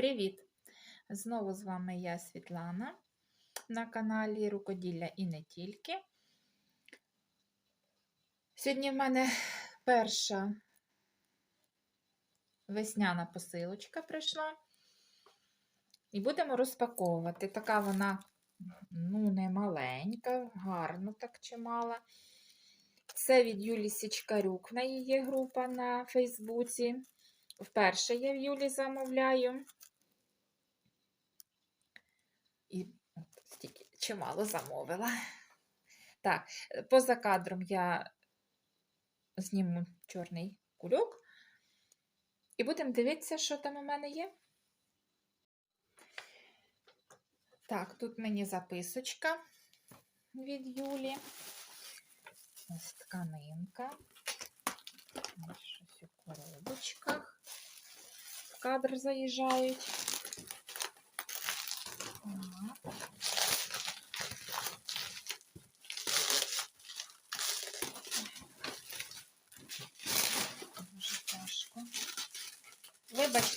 Привіт! Знову з вами я Світлана на каналі Рукоділля і не тільки. Сьогодні в мене перша весняна посилочка прийшла. І будемо розпаковувати. Така вона, ну, не маленька, гарно так чимала. Це від Юлі Січкарюк. Неї є група на Фейсбуці. Вперше я в Юлі замовляю. І от стільки чимало замовила. Так, поза кадром я зніму чорний кульок. І будемо дивитися, що там у мене є. Так, тут мені записочка від Юлі. Ось тканинка. Щось у коробочках. В кадр заїжджають. Так. Дуже тяжко.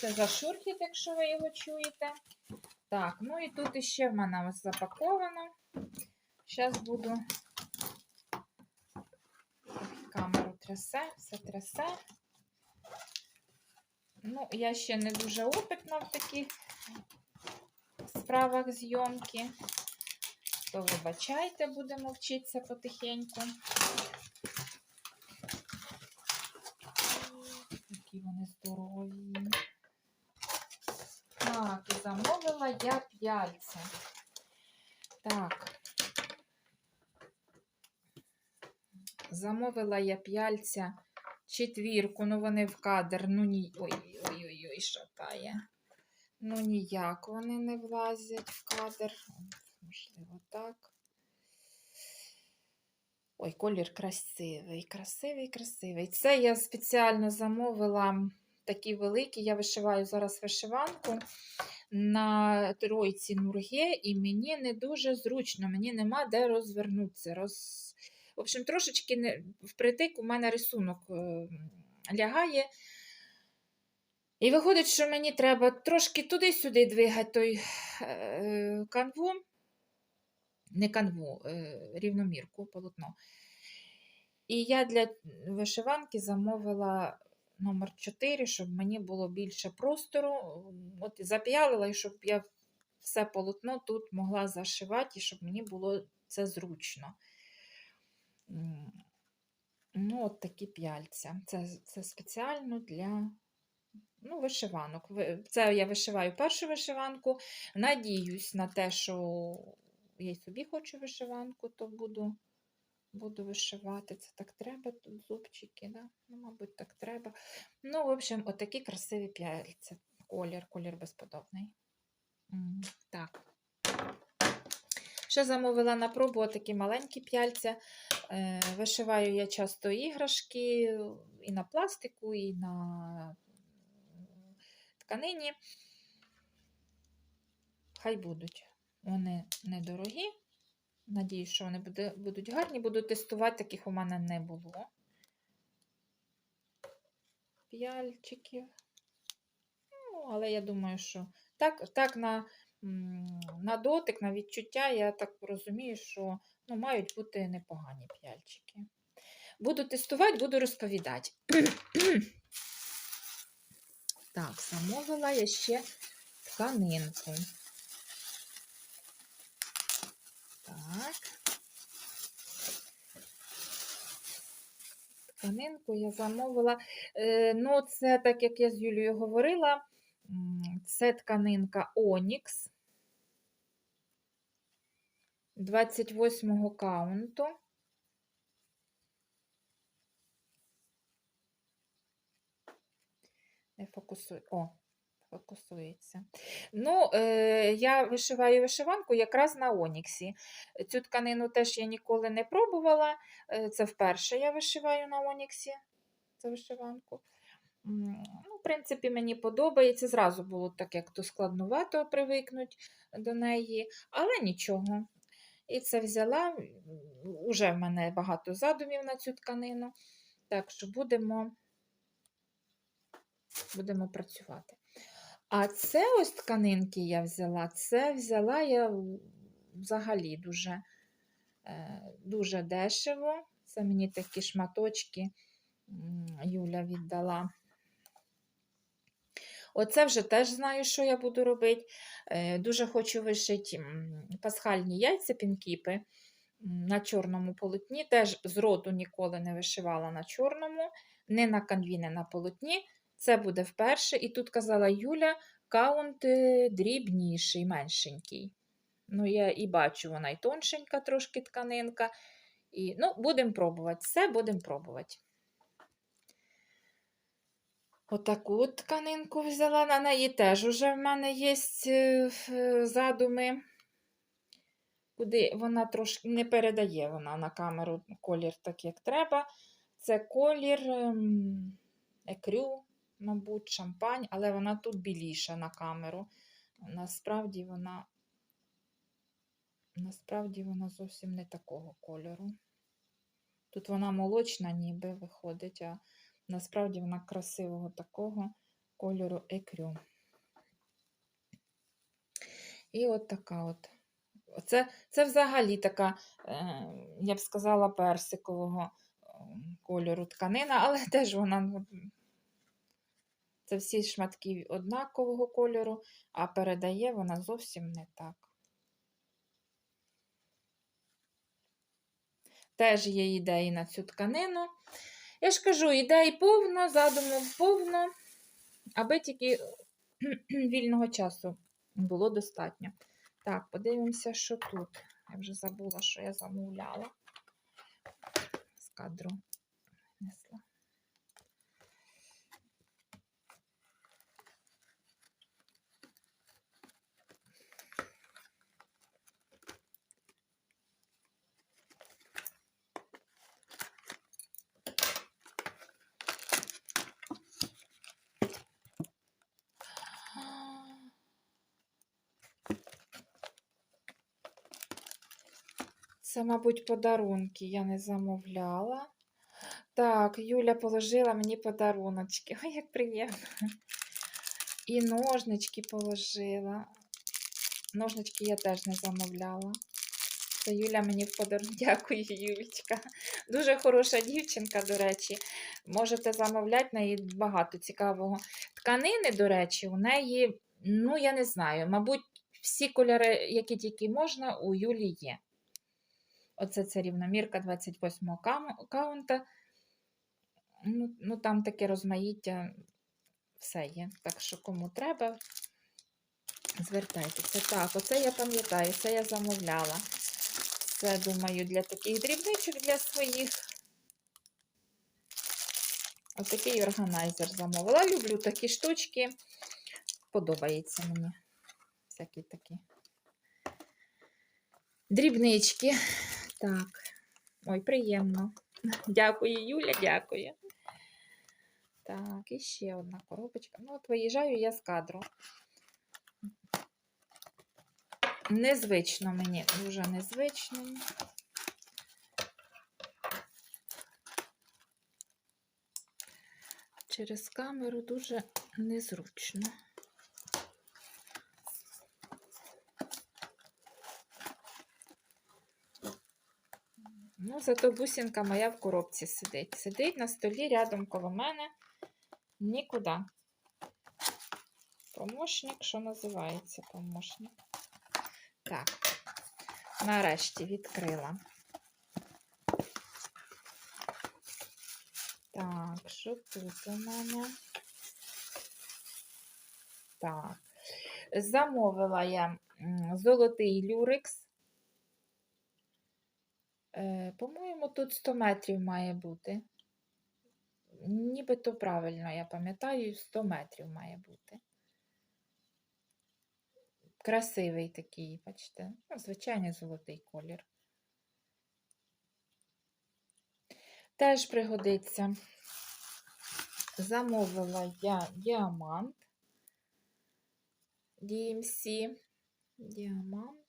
Вибачте за шурхіт, якщо ви його чуєте. Так, ну і тут іще в мене ось запаковано. Зараз буду камеру трясе, все трясе. Ну, я ще не дуже опитна в таких справах зйомки. То вибачайте, будемо вчитися потихеньку. Які вони здорові. Так, і замовила я п'яльця. Так. Замовила я п'яльця четвірку, ну вони в кадр, ну ні. Ой-ой-ой, шатає. Ну ніяк вони не влазять в кадр. Можливо, так. Ой, колір красивий, красивий, красивий. Це я спеціально замовила такі великі. Я вишиваю зараз вишиванку на тройці нурге, і мені не дуже зручно, мені нема де розвернутися. Роз... В общем, трошечки не... впритик у мене рисунок е, лягає. І виходить, що мені треба трошки туди-сюди двигати той е, канву, не канву, е, рівномірку полотно. І я для вишиванки замовила номер 4, щоб мені було більше простору. От зап'ялила, і щоб я все полотно тут могла зашивати, і щоб мені було це зручно. Ну, от такі п'яльця. Це, це спеціально для ну, вишиванок. Це я вишиваю першу вишиванку. Надіюсь на те, що я й собі хочу вишиванку, то буду буду вишивати. Це так треба, тут зубчики, да? ну, мабуть, так треба. Ну, в общем, отакі красиві п'яльця. Колір, колір безподобний. Так. Ще замовила на пробу такі маленькі п'яльця. Е, вишиваю я часто іграшки і на пластику, і на тканині. Хай будуть. Вони недорогі. Надіюсь, що вони будуть гарні. Буду тестувати, таких у мене не було. П'яльчиків. Ну, але я думаю, що так, так на на дотик, на відчуття, я так розумію, що ну, мають бути непогані п'яльчики. Буду тестувати, буду розповідати. так, замовила я ще тканинку. Так. Тканинку я замовила. Е, ну, це, так як я з Юлією говорила, це тканинка Онікс. 28 каунту. Не фокусує. О, фокусується. Ну, е, я вишиваю вишиванку якраз на Оніксі. Цю тканину теж я ніколи не пробувала. Е, це вперше я вишиваю на Оніксі цю вишиванку. Ну, В принципі, мені подобається. Зразу було так, як то складнувато привикнути до неї, але нічого. І це взяла, Уже в мене багато задумів на цю тканину. Так що будемо, будемо працювати. А це ось тканинки я взяла. Це взяла я взагалі дуже, е, дуже дешево. Це мені такі шматочки Юля віддала. Оце вже теж знаю, що я буду робити. Е, Дуже хочу вишити пасхальні яйця, пінкіпи на чорному полотні. Теж з роду ніколи не вишивала на чорному, не на канві, не на полотні. Це буде вперше. І тут казала Юля, каунт е, дрібніший, меншенький. Ну, я і бачу, вона і тоншенька трошки тканинка. І, ну, будемо пробувати. Все будемо пробувати. Отаку от тканинку взяла на неї теж уже в мене є е, задуми. Куди вона трошки не передає вона на камеру колір так, як треба. Це колір ем, екрю, мабуть, шампань, але вона тут біліша на камеру. Насправді вона, насправді вона зовсім не такого кольору. Тут вона молочна, ніби виходить, а насправді вона красивого такого кольору екрю. І от така от. Це, це взагалі така, е, я б сказала, персикового е, кольору тканина, але теж вона. Це всі шматки однакового кольору, а передає вона зовсім не так. Теж є ідеї на цю тканину. Я ж кажу, ідей повно, задумів повно, аби тільки вільного часу було достатньо. Так, подивимося, що тут. Я вже забула, що я замовляла. З кадру несла. Це, мабуть, подарунки я не замовляла. Так, Юля положила мені подаруночки. Ой, як приємно. І ножнички положила. Ножнички я теж не замовляла. Це Юля мені в подарунок. Дякую, Юлічка. Дуже хороша дівчинка, до речі. Можете замовляти в неї багато цікавого. Тканини, до речі, у неї, ну, я не знаю, мабуть, всі кольори, які тільки можна, у Юлі є. Оце це рівномірка 28 каунта. Ну, ну, там таке розмаїття все є. Так що, кому треба, звертайтеся. Так, оце я пам'ятаю, це я замовляла. Це, думаю, для таких дрібничок для своїх. Ось такий органайзер замовила. Люблю такі штучки. Подобається мені. Всякі такі дрібнички. Так. Ой, приємно. Дякую, Юля, дякую. Так, і ще одна коробочка. Ну, от виїжджаю я з кадру. Незвично мені, дуже незвично. Через камеру дуже незручно. Ну, зато бусинка моя в коробці сидить. Сидить на столі рядом коло мене. Нікуди. Помощник, що називається помощник? Так, нарешті відкрила. Так, що тут у мене? Так, замовила я золотий люрекс. Е, По-моєму, тут 100 метрів має бути. Нібито правильно, я пам'ятаю, 100 метрів має бути. Красивий такий, бачите, ну, звичайний золотий колір. Теж пригодиться. Замовила я діамант. DMC. Діамант.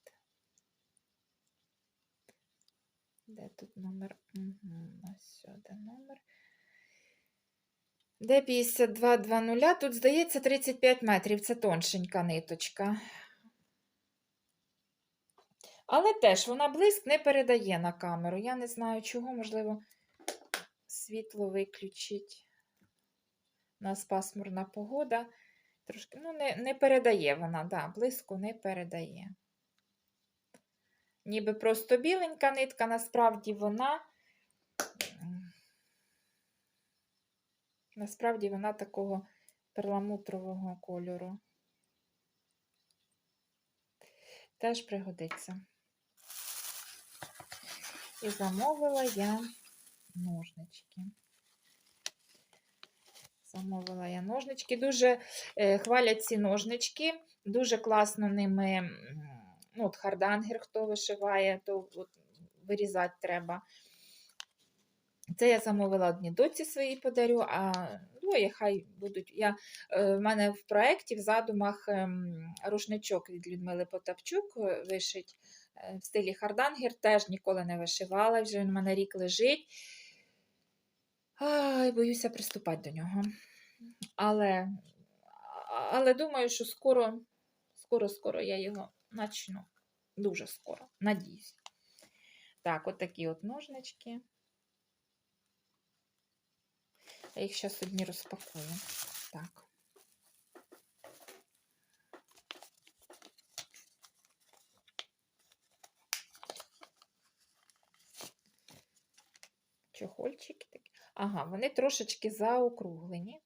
Де тут номер? Угу, ось сюди номер. Де 52,20? Тут, здається, 35 метрів. Це тоншенька ниточка. Але теж вона блиск не передає на камеру. Я не знаю чого, можливо, світло виключить. У нас пасмурна погода. Трошки, ну, не, не передає вона, да, блиску не передає. Ніби просто біленька нитка, насправді вона. Насправді вона такого перламутрового кольору. Теж пригодиться. І замовила я ножнички. Замовила я ножнички. Дуже е, хвалять ці ножнички. Дуже класно ними, ну, от хардангер, хто вишиває, то от, вирізати треба. Це я замовила одній доці своїй подарю, а двоє хай будуть. Я, е, в мене в проєкті в задумах ем, рушничок від Людмили Потапчук е, вишить е, в стилі хардангер. Теж ніколи не вишивала, вже він у мене рік лежить. Ай, боюся приступати до нього. Але, але думаю, що скоро, скоро, скоро я його начну. Дуже скоро, надіюсь. Так, от такі от ножнички. Я їх зараз одні розпакую. Так. Чохольчики такі. Ага, вони трошечки заокруглені.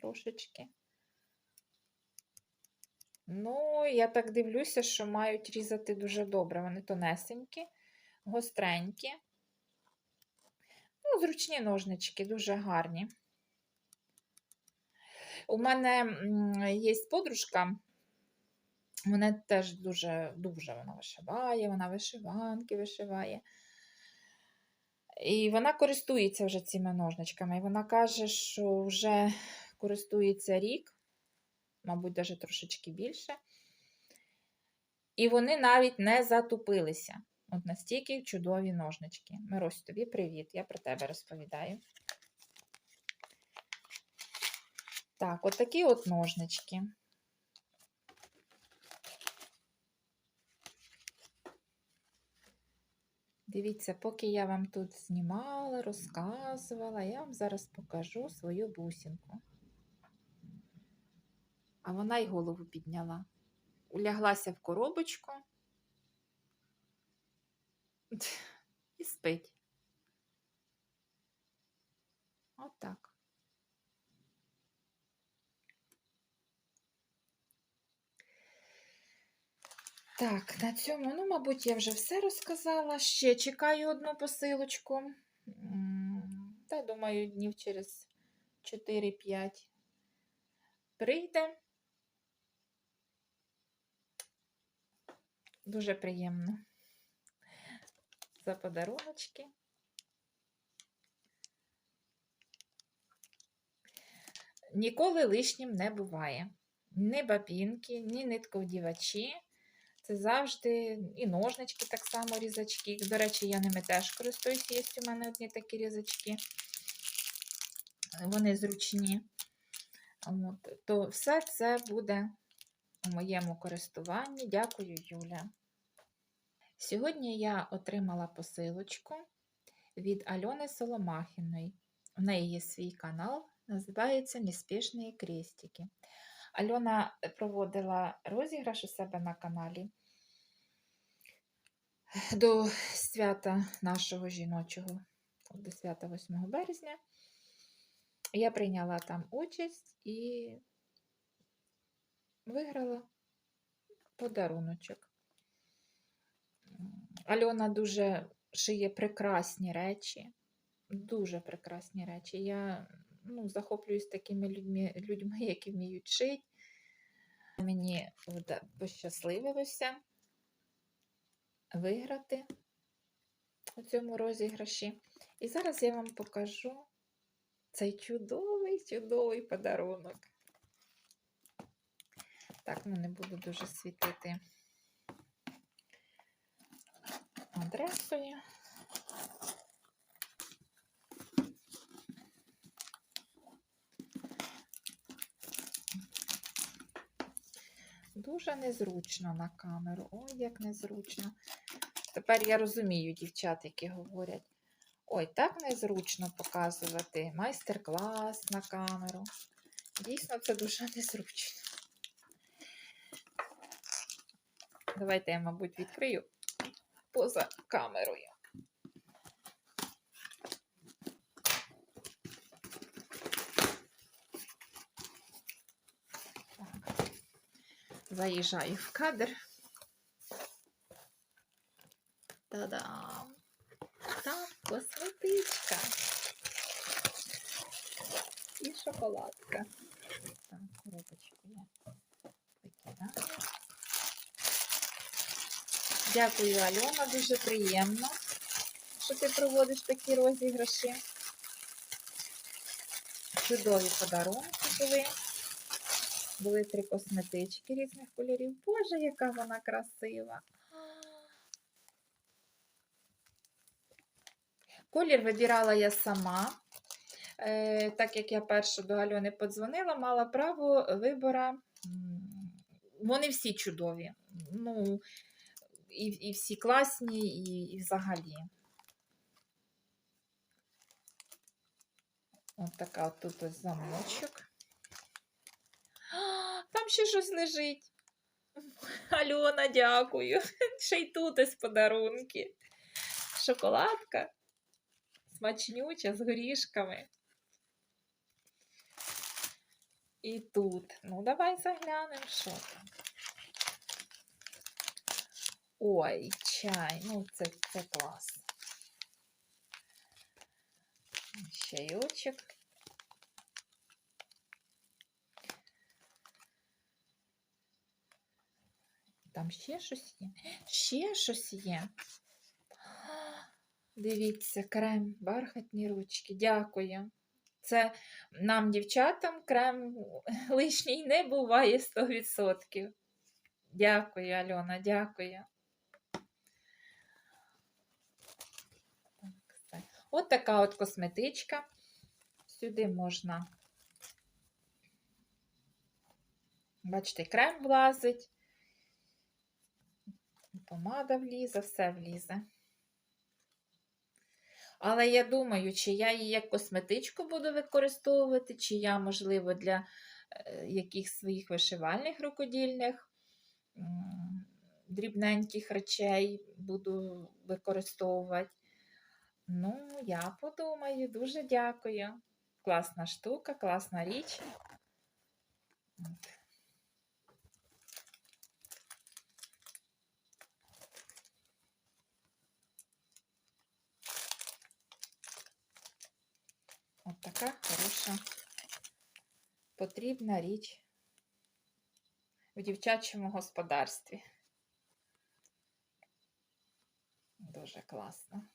Трошечки. Ну, я так дивлюся, що мають різати дуже добре. Вони тонесенькі, гостренькі. Ну, зручні ножнички, дуже гарні. У мене є подружка, вона теж дуже дуже вона вишиває, вона вишиванки вишиває. І вона користується вже цими ножничками. І вона каже, що вже користується рік, мабуть, навіть трошечки більше. І вони навіть не затупилися. От настільки чудові ножнички. Мирось, тобі привіт, я про тебе розповідаю. Так, от такі от ножнички. Дивіться, поки я вам тут знімала, розказувала, я вам зараз покажу свою бусинку. А вона й голову підняла. Уляглася в коробочку і спить. Отак. Так, на цьому, ну, мабуть, я вже все розказала. Ще чекаю одну посилочку. Та, думаю, днів через 4-5 прийде. Дуже приємно за подаруночки. Ніколи лишнім не буває. Ні бабінки, ні нитковдівачі. Це завжди і ножнички так само різачки. До речі, я ними теж користуюся. Є у мене одні такі різачки. Вони зручні. От. То все це буде у моєму користуванні. Дякую, Юля. Сьогодні я отримала посилочку від Альони Соломахіної. У неї є свій канал, називається Неспішні крестики. Альона проводила розіграш у себе на каналі до свята нашого жіночого, до свята 8 березня. Я прийняла там участь і виграла подаруночок. Альона дуже шиє прекрасні речі, дуже прекрасні речі. Я ну, захоплююсь такими людьми, людьми, які вміють шити. Мені пощасливилося виграти у цьому розіграші. І зараз я вам покажу цей чудовий, чудовий подарунок. Так, ну буду дуже світити адресою. Дуже незручно на камеру. Ой, як незручно. Тепер я розумію дівчат, які говорять. Ой, так незручно показувати майстер-клас на камеру. Дійсно, це дуже незручно. Давайте я, мабуть, відкрию поза камерою. Заїжджаю в кадр. Та-дам! Там косметичка. І шоколадка. Так, коробочку я викидаю. Дякую, Альона, дуже приємно, що ти проводиш такі розіграші. Чудові подарунки були. Були три косметички різних кольорів. Боже, яка вона красива! Колір вибирала я сама. Е, так як я першу до Альони подзвонила, мала право вибора. Вони всі чудові. Ну, і, і всі класні, і, і взагалі. От така от тут ось замочок. Там ще щось лежить. Альона, дякую. Ще й тут ось подарунки. Шоколадка смачнюча з горішками. І тут. Ну, давай заглянемо, що там. Ой, чай. Ну, це, це клас. Чайочок. Там ще щось є. Ще щось є. Дивіться, крем, бархатні ручки. Дякую. Це нам, дівчатам, крем лишній не буває 100%. Дякую, Альона, дякую. Так, все. От така от косметичка. Сюди можна, бачите, крем влазить, помада влізе, все влізе. Але я думаю, чи я її як косметичку буду використовувати, чи я, можливо, для е, якихось своїх вишивальних рукодільних дрібненьких речей буду використовувати. Ну, я подумаю, дуже дякую. Класна штука, класна річ. От. От така хороша потрібна річ в дівчачому господарстві. Дуже класно.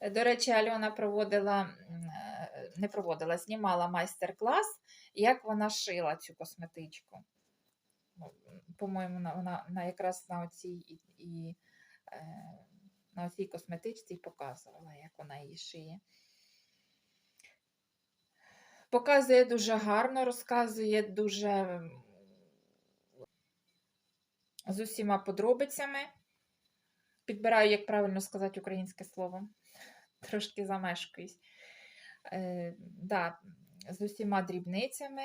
До речі, Альона проводила, е, не проводила, знімала майстер-клас, як вона шила цю косметичку. Ну, По-моєму, вона, вона, якраз на оцій і, і е, на оцій косметичці показувала, як вона її шиє. Показує дуже гарно, розказує дуже з усіма подробицями. Підбираю, як правильно сказати українське слово. Трошки замешкаюсь. Е, да, з усіма дрібницями.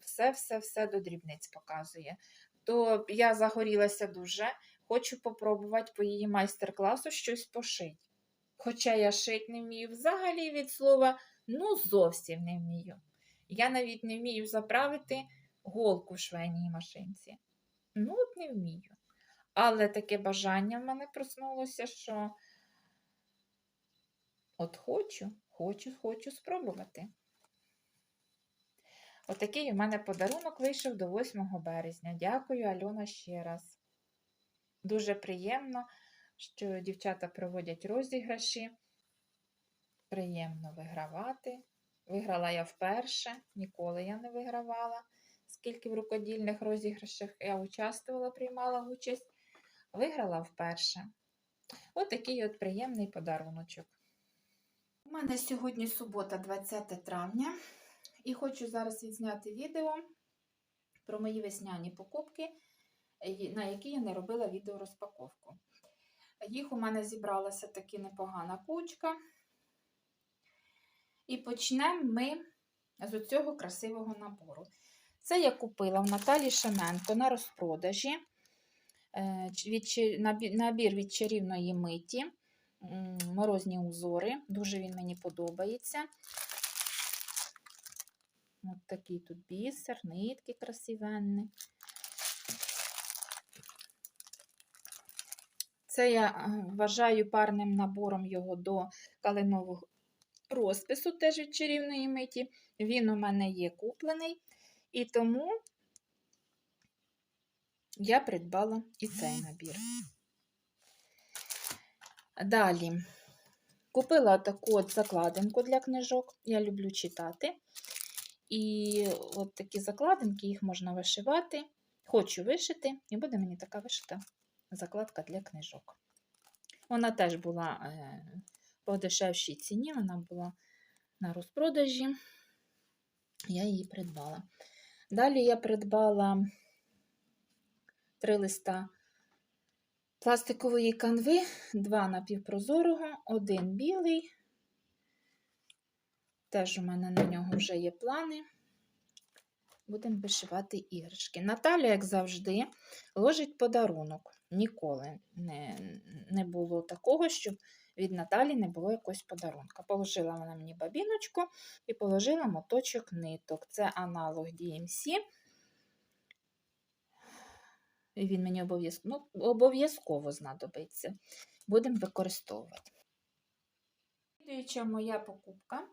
Все-все-все до дрібниць показує. То я загорілася дуже. Хочу попробувати по її майстер-класу щось пошити. Хоча я шить не вмію взагалі від слова, ну зовсім не вмію. Я навіть не вмію заправити голку в швейній машинці. Ну, от не вмію. Але таке бажання в мене проснулося, що от хочу, хочу, хочу спробувати. Отакий у мене подарунок вийшов до 8 березня. Дякую, Альона, ще раз. Дуже приємно, що дівчата проводять розіграші. Приємно вигравати. Виграла я вперше, ніколи я не вигравала. Скільки в рукодільних розіграшах я участвувала, приймала участь, виграла вперше. От от приємний подаруночок. У мене сьогодні субота, 20 травня, і хочу зараз відзняти відео про мої весняні покупки, на які я не робила відеорозпаковку. Їх у мене зібралася таки непогана кучка. І почнемо ми з цього красивого набору. Це я купила в Наталі Шеменко на розпродажі е, набір від чарівної миті, морозні узори. Дуже він мені подобається. От такий тут бісер, нитки красивенні. Це я е, вважаю парним набором його до калинового розпису, теж від чарівної миті. Він у мене є куплений, і тому я придбала і цей набір. Далі купила таку от закладинку для книжок. Я люблю читати. І от такі закладинки, їх можна вишивати. Хочу вишити, і буде мені така вишита закладка для книжок. Вона теж була е, по дешевшій ціні, вона була на розпродажі. Я її придбала. Далі я придбала три листа пластикової канви, два напівпрозорого, один білий. Теж у мене на нього вже є плани. Будемо вишивати іграшки. Наталя, як завжди, ложить подарунок. Ніколи не, не було такого, щоб від Наталі не було якогось подарунка. Положила вона мені бабіночку і положила моточок ниток. Це аналог DMC. Він мені обов'язково ну, обов'язково знадобиться. Будемо використовувати. Слідуюча моя покупка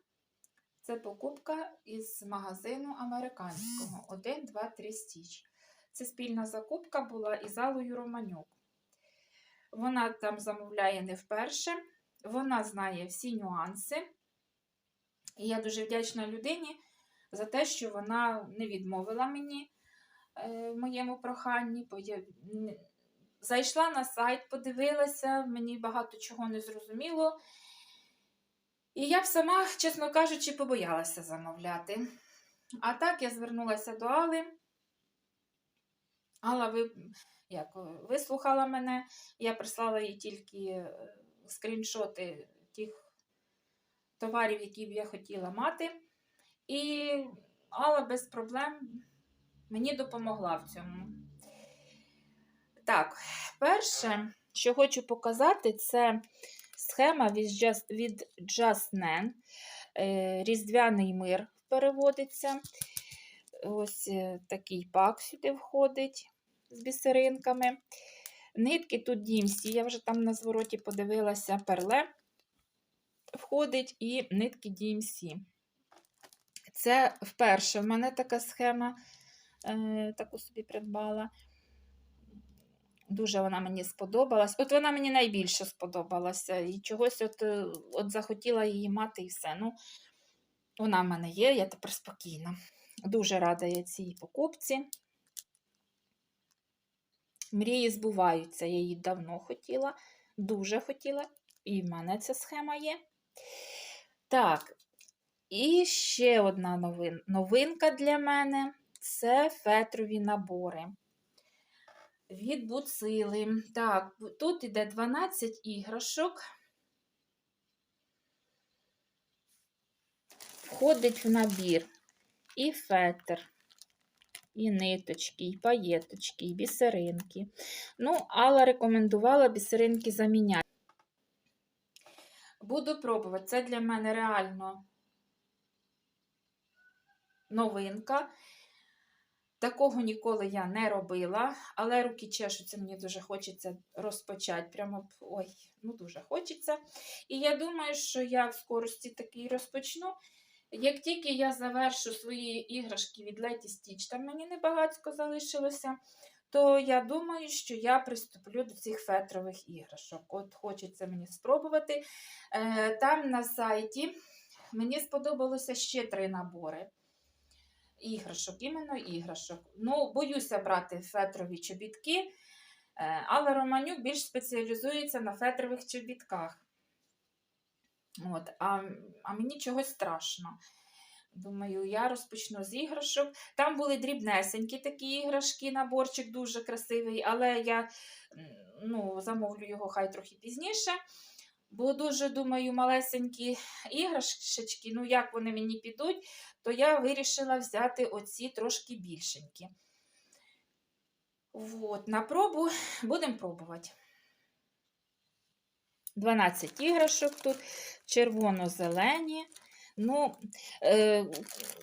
це покупка із магазину американського 1, 2, 3 стіч. Це спільна закупка була із Алою Романюк. Вона там замовляє не вперше, вона знає всі нюанси. І я дуже вдячна людині за те, що вона не відмовила мені в моєму проханні. бо я Зайшла на сайт, подивилася, мені багато чого не зрозуміло. І я б сама, чесно кажучи, побоялася замовляти. А так я звернулася до Али. Алла ви, як, е, вислухала мене, я прислала їй тільки е, скріншоти тих товарів, які б я хотіла мати. І Алла без проблем мені допомогла в цьому. Так, перше, що хочу показати, це схема від Just, від. Е, Різдвяний мир переводиться. Ось е, такий пак сюди входить з бісеринками. Нитки тут Дімсі, я вже там на звороті подивилася, перле входить і нитки DMC. Це вперше в мене така схема, таку собі придбала. Дуже вона мені сподобалась. От вона мені найбільше сподобалася. І чогось от, е, от захотіла її мати і все. Ну, вона в мене є, я тепер спокійна. Дуже рада я цій покупці. Мрії збуваються. Я її давно хотіла, дуже хотіла, і в мене ця схема є. Так, і ще одна новин, новинка для мене це фетрові набори. Від буцили. Так, тут іде 12 іграшок. Входить в набір і фетр, і ниточки, і паєточки, і бісеринки. Ну, Алла рекомендувала бісеринки заміняти. Буду пробувати. Це для мене реально новинка. Такого ніколи я не робила, але руки чешуться, мені дуже хочеться розпочати. Прямо, ой, ну дуже хочеться. І я думаю, що я в скорості такий розпочну. Як тільки я завершу свої іграшки від Леті Стіч, там мені небагацько залишилося, то я думаю, що я приступлю до цих фетрових іграшок. От хочеться мені спробувати. Е, Там на сайті мені сподобалося ще три набори іграшок, іменно іграшок. Ну, боюся брати фетрові чобітки, е, але Романюк більш спеціалізується на фетрових чобітках. От, а, а мені чогось страшно. Думаю, я розпочну з іграшок. Там були дрібнесенькі такі іграшки, наборчик дуже красивий, але я ну, замовлю його хай трохи пізніше. Бо дуже, думаю, малесенькі іграшечки, ну як вони мені підуть, то я вирішила взяти оці трошки більшенькі. От, на пробу будемо пробувати. 12 іграшок тут, червоно-зелені. Ну, е,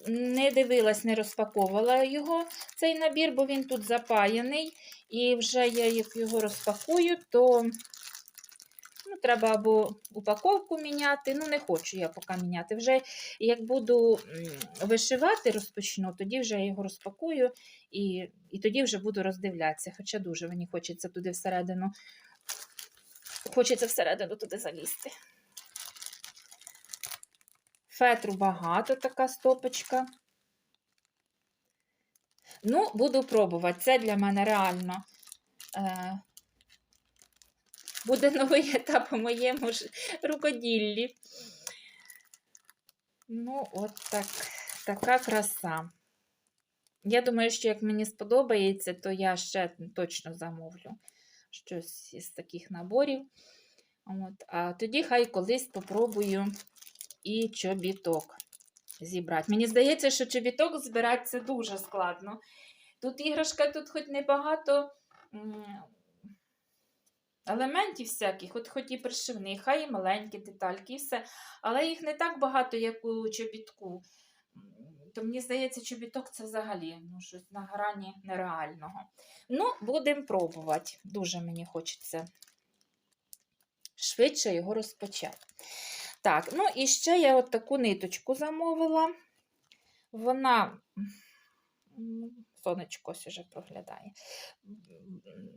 не дивилась, не розпаковувала його, цей набір, бо він тут запаяний. І вже я як його розпакую, то треба або упаковку міняти. Ну, не хочу я поки міняти. Вже як буду вишивати, розпочну, тоді вже я його розпакую і, і тоді вже буду роздивлятися. Хоча дуже мені хочеться туди всередину. Хочеться всередину туди залізти. Фетру багато така стопочка. Ну, буду пробувати. Це для мене реально е, буде новий етап у моєму ж рукоділлі. Ну, от так, така краса. Я думаю, що як мені сподобається, то я ще точно замовлю щось із таких наборів. От. А тоді хай колись попробую і чобіток зібрати. Мені здається, що чобіток збирати це дуже складно. Тут іграшка, тут хоч небагато елементів всяких, от хоч і пришивних, хай і маленькі детальки, і все. Але їх не так багато, як у чобітку. То мені здається, чобіток це взагалі ну, щось на грані нереального. Ну, будемо пробувати. Дуже мені хочеться швидше його розпочати. Так, ну і ще я от таку ниточку замовила. Вона, сонечко ось уже проглядає.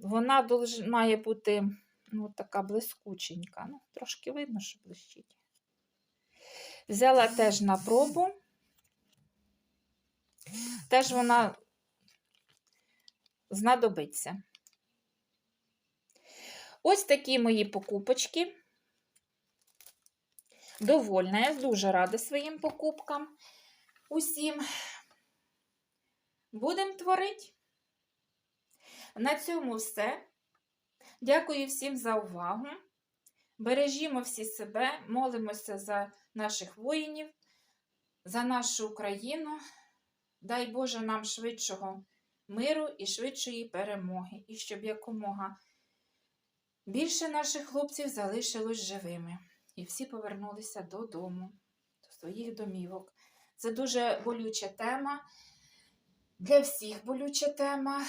Вона долж- має бути ну, така блискученька. Ну, трошки видно, що блищить. Взяла теж на пробу. Теж вона знадобиться. Ось такі мої покупочки. Довольна, я дуже рада своїм покупкам. Усім будемо творити. На цьому все. Дякую всім за увагу. Бережімо всі себе, молимося за наших воїнів, за нашу Україну. Дай Боже нам швидшого миру і швидшої перемоги, і щоб якомога більше наших хлопців залишилось живими. І всі повернулися додому, до своїх домівок. Це дуже болюча тема. Для всіх болюча тема.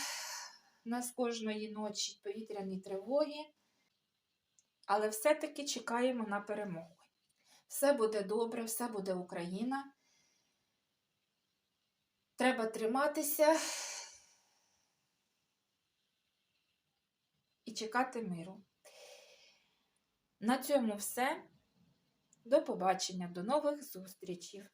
У нас кожної ночі повітряні тривоги. Але все-таки чекаємо на перемогу. Все буде добре, все буде Україна. Треба триматися і чекати миру. На цьому все. До побачення, до нових зустрічей!